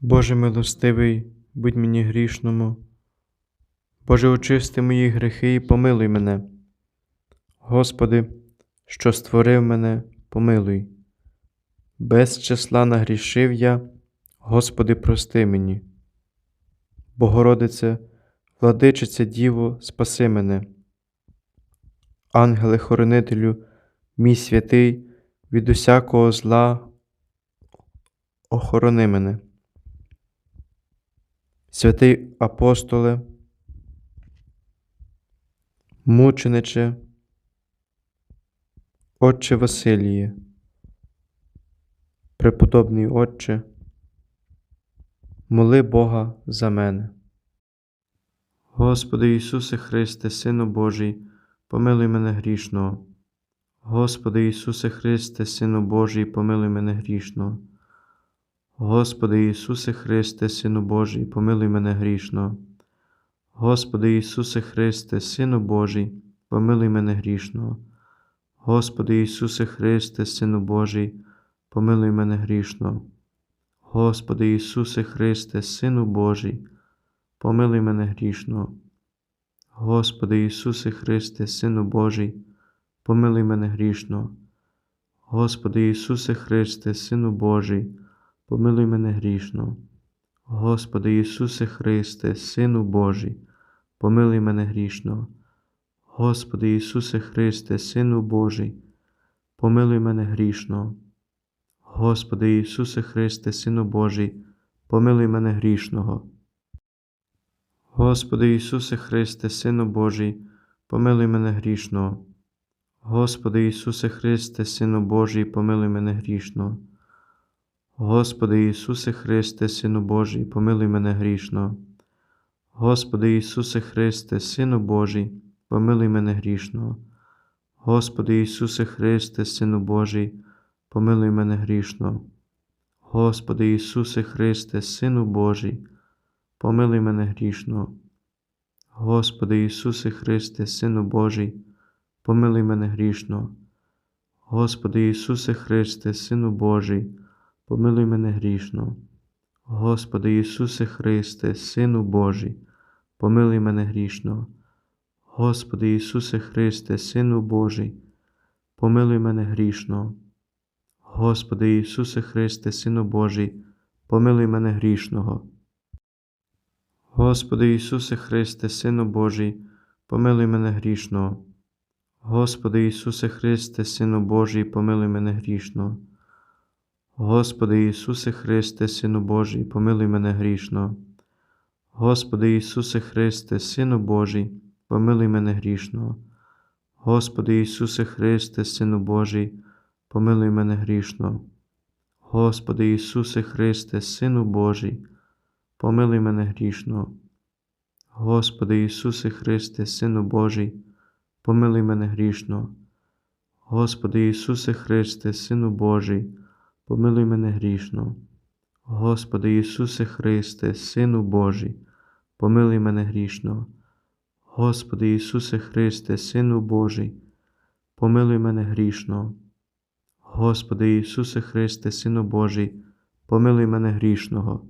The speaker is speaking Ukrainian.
Боже милостивий, будь мені грішному. Боже, очисти мої гріхи і помилуй мене. Господи, що створив мене, помилуй. Без числа нагрішив я, Господи, прости мені. Богородице, владичице Діво, спаси мене. Ангеле хоронителю, мій святий, від усякого зла охорони мене. Святий апостоле, мучениче, Отче Василіє, преподобний Отче, моли Бога за мене. Господи Ісусе Христе, Сину Божий, помилуй мене грішного. Господи Ісусе Христе, Сину Божий, помилуй мене грішного. Господи Ісусе Христе, Сину Божий, помилуй мене грішного. Господи Ісусе Христе, Сину Божий, помилуй мене грішного. Господи Ісусе Христе, Сину Божий, помилуй мене грішного. Господи Ісусе Христе, Сину Божий, помилуй мене грішного. Господи Ісусе Христе, Сину Божий, помилуй мене грішного. Господи Ісусе Христе, Сину Божий, помилуй мене грішного. Господи Ісусе Христе, Сину Божий, помилуй мене грішного. Господи Ісусе Христе, Сину Божий, помилуй мене грішного. Господи Ісусе Христе, Сину Божий, помилуй мене грішного. Господи Ісусе Христе, Сину Божий, помилуй мене грішного. Господи Ісусе Христе, Сину Божий, помилуй мене грішного. Господи Ісусе Христе, Сину Божий, помилуй мене грішного. Господи Ісусе Христе, Сину Божий, помилуй мене грішного. Господи Ісусе Христе, Сину Божий, помилуй мене грішного. Господи Ісусе Христе, Сину Божий, помилуй мене грішного. Господи Ісусе Христе, Сину Божий, помилуй мене грішного. Господи Ісусе Христе, Сину Божий, помилуй мене грішного. Господи Ісусе Христе, Сину Божий, помилуй мене грішного. Господи Ісусе Христе, Сину Божий, помилуй мене грішного. Господи Ісусе Христе, Сину Божий, помилуй мене грішного. Господи Ісусе Христе, Сину Божий, помилуй мене грішного. Господи Ісусе Христе, Сину Божий, помилуй мене грішного. Господи Ісусе Христе, Сину Божий, помилуй мене грішного. Господи Ісусе Христе, Сину Божий, помилуй мене грішного. Господи Ісусе Христе, Сину Божий, помилуй мене грішного. Господи Ісусе Христе, Сину Божий, помилуй мене грішного. Господи Ісусе Христе, Сину Божий, помилуй мене грішного. Господи Ісусе Христе, Сину Божий, помилуй мене грішно. Господи Ісусе Христе, Сину Божий, помилуй мене грішного. Господи Ісусе Христе, Сину Божий, помилуй мене грішного. Господи Ісусе Христе, Сину Божий, помилуй мене грішного.